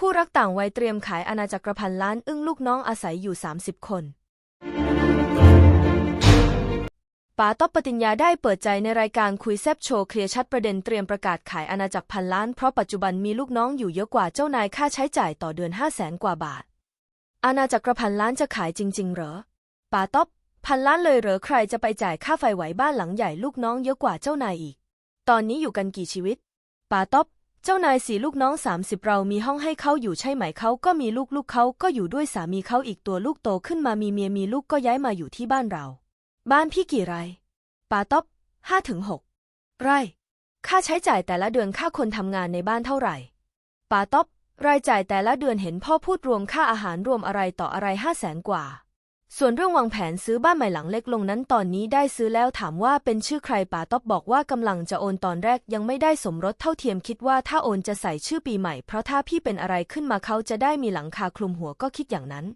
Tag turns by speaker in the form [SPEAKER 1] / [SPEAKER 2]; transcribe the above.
[SPEAKER 1] คู่รักต่างวัยเตรียมขายอาณาจักรพันล้านอึ้งลูกน้องอาศัยอยู่ 30 คนป๋าต๊อบปติญญาได้เปิดใจในรายการคุยแซบโชว์เคลียร์ชัดประเด็นเตรียมประกาศขายอาณาจักรพันล้าน เพราะปัจจุบันมีลูกน้องอยู่เยอะกว่าเจ้านายค่าใช้จ่ายต่อเดือน 5 0 0แสนกว่าบาท อาณาจักรพันล้านจะขายจริง ๆ เหรอป๋าต๊อบพันล้านเลยเหรอใครจะไปจ่ายค่าไฟไหวบ้านหลังใหญ่ลูกน้องเยอะกว่าเจ้านายอีก ตอนนี้อยู่กันกี่ชีวิตป๋าต๊อบ เจ้านายสี่ลูกน้องสามสิบเรามีห้องให้เขาอยู่ใช่ไหมเขาก็มีลูกลูกเขาก็อยู่ด้วยสามีเขาอีกตัวลูกโตขึ้นมามีเมียมีลูกก็ย้ายมาอยู่ที่บ้านเรา บ้านพี่กี่ไร่ป๋าต๊อบห้าถึงหกไร่ ค่าใช้จ่ายแต่ละเดือนค่าคนทำงานในบ้านเท่าไหร่ป๋าต๊อบรายจ่ายแต่ละเดือนเห็นพ่อพูดรวมค่าอาหารรวมอะไรต่ออะไรห้าแสนกว่า ส่วนเรื่องวางแผนซื้อบ้านใหม่หลังเล็กลงนั้นตอนนี้ได้ซื้อแล้วถามว่าเป็นชื่อใครป๋าต๊อบบอกว่ากำลังจะโอนตอนแรกยังไม่ได้สมรสเท่าเทียมคิดว่าถ้าโอนจะใส่ชื่อปีใหม่เพราะถ้าพี่เป็นอะไรขึ้นมาเขาจะได้มีหลังคาคลุมหัวก็คิดอย่างนั้น